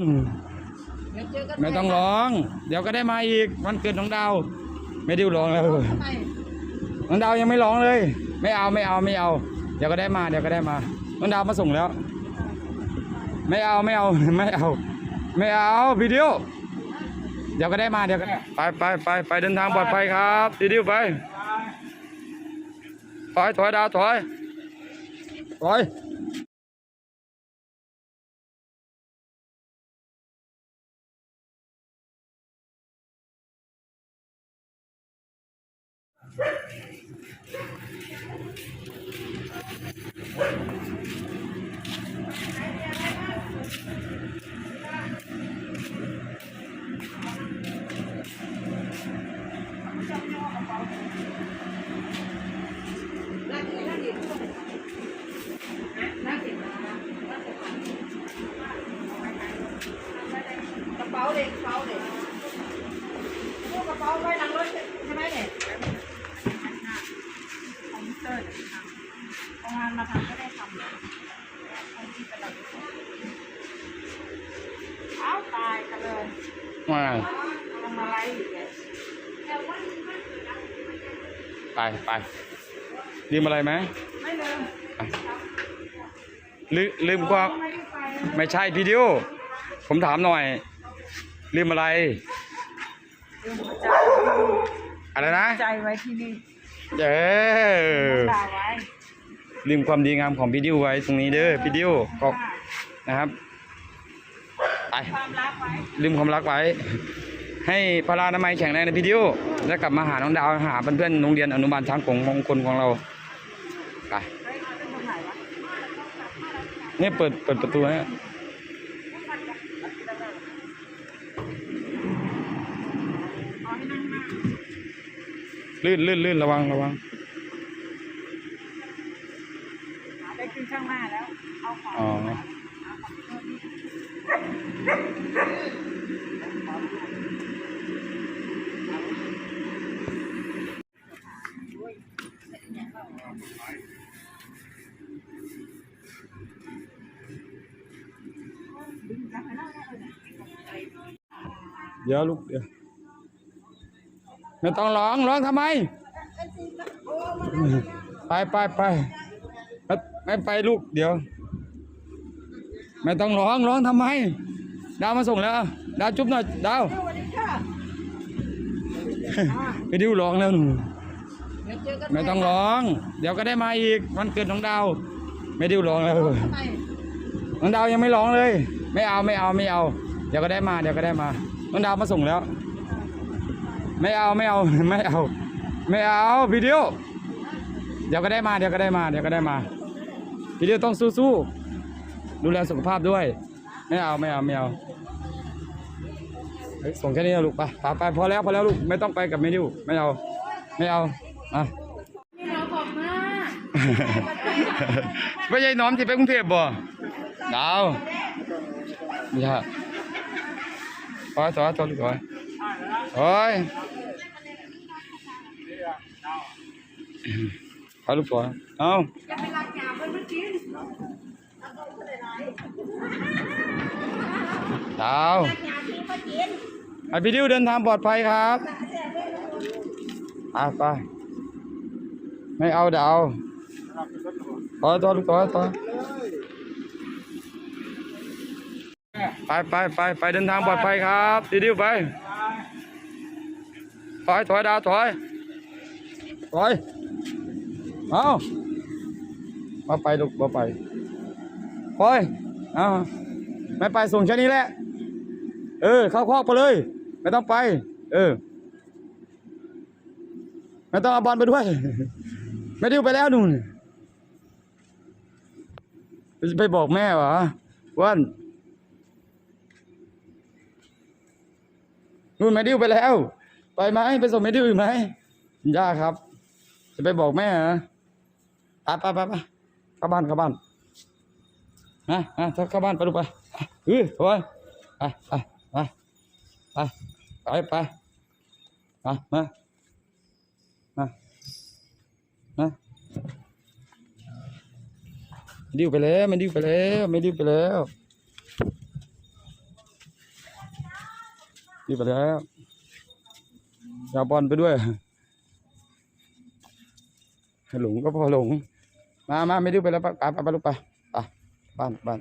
อืมเดี๋ยวเจอกันไม่ต้องร้อง เดี๋ยวก็ได้มาอีกวันเกิดน้องดาว ไม่ได้ร้องแล้วทำไมน้องดาวยังไม่ร้องเลย ไม่เอาไม่เอาไม่เอา เดี๋ยวก็ได้มาเดี๋ยวก็ได้มาน้องดาวมาส่งแล้ว ไม่เอาไม่เอาไม่เอา ไม่เอาวิดีโอเดี๋ยวก็ได้มาเดี๋ยวก็ได้ไปไปไปไปเดินทางปลอดภัยครับวิดีโอไปถอยถอยดาวถอยถอย กนั่งอีกนั่งอีกกระเป๋าเด็กกระเป๋าเด็กพวกกระเป๋าไว้หลังรถใช่ไหมเนี่ย คอมพิวเตอร์เดี๋ยวไปทำเอางานมาทำก็ได้ทำเลยคอมพิวเตอร์เอาตายกันเลยมาทำอะไรอยู่เนี่ยไปไปลืมอะไรไหมไม่ลืมลืมลืมความไม่ได้ไปไม่ใช่พี่ดิวผมถามหน่อย ลืมอะไรลืมหัวใจอะไรนะ ใจไว้ที่นี่ เออตาไว้ ลืมความดีงามของพี่ดิวไว้ตรงนี้เด้อพี่ดิวขอบนะครับไปลืมความรักไว้ ให้พลานามัยแข็งแรงนะพี่ดิวแล้วกลับมาหาน้องดาวหาเพื่อนๆโรงเรียนอนุบาลช้างกงมงคลของเราไปเนี่ยเปิดเปิดประตูเนี่ยเอาให้นั่งหน้าลื่นลื่นลื่นระวังระวัง ได้ขึ้นข้างหน้าแล้ว เอาของอ๋อ เดี๋ยวลูกเดี๋ยวไม่ต้องร้องร้องทำไม ไปไปไป ไม่ไม่ไปลูกเดี๋ยว ไม่ต้องร้องร้องทำไม ดาวมาส่งแล้ว ดาวจุ๊บหน่อย ดาวสวัสดีค่ะไปดิวร้องแล้วหนูเดี๋ยวเจอกันไม่ต้องร้อง เดี๋ยวก็ได้มาอีกวันเกิดน้องดาว ไม่ดิวร้องแล้วทำไมน้องดาวยังไม่ร้องเลย ไม่เอาไม่เอาไม่เอา เดี๋ยวก็ได้มา เดี๋ยวก็ได้มาน้องดาวมาส่งแล้ว ไม่เอาไม่เอาไม่เอา ไม่เอาวิดีโอเดี๋ยวก็ได้มาเดี๋ยวก็ได้มาเดี๋ยวก็ได้มา วิดีโอต้องสู้ๆดูแลสุขภาพด้วย ไม่เอาไม่เอาไม่เอาส่งแค่นี้นะลูกไปไปไปพอแล้วพอแล้วลูกไม่ต้องไปกับเมดิวไม่เอา ไม่เอาอะนี่เราขอบมากไม่ใช่น้อมที่ไปกรุงเทพบ่ดาวนี่ฮะถอยถอยถอยถอยถอย ถอยลูกถอเอาจะไปรักยาเพิ่นเมื่อกี้ดาวไอพี่ดิวเดินทางปลอดภัยครับไปไป ไม่เอาดาวถอยถอยลูกถอยถอยไปไปไปไปเดินทางปลอดภัยครับพี่ดิวไปถอยถอยดาวถอยถอย เอามาไปลูกมาไปถอยเอาไม่ไปส่งแค่นี้แหละ เออ เข้าคอกไปเลย ไม่ต้องไป เออ ไม่ต้องเอาบอลไปด้วย ไม่ดิวไปแล้วนู่นไปบอกแม่เหรอว่านนู่นไม่ดิวไปแล้ว ไปไหมไปส่งไม่ดิวอีกไหมย่าครับ จะไปบอกแม่เหรอ ไปไปไปไปเข้าบ้านเข้าบ้านนะนะถ้าเข้าบ้านไปดูไปเออไปไปไปไปไปไปไปมามามามาไม่ดิ้วไปแล้วไม่ดิ้วไปแล้วไม่ดิ้วไปแล้วพี่ไปแล้วอยาบอลไปด้วย หลงก็พอหลง มามาไม่ดื้อไปแล้วไปไปไปลูกป้าปไปบ้านบ้าน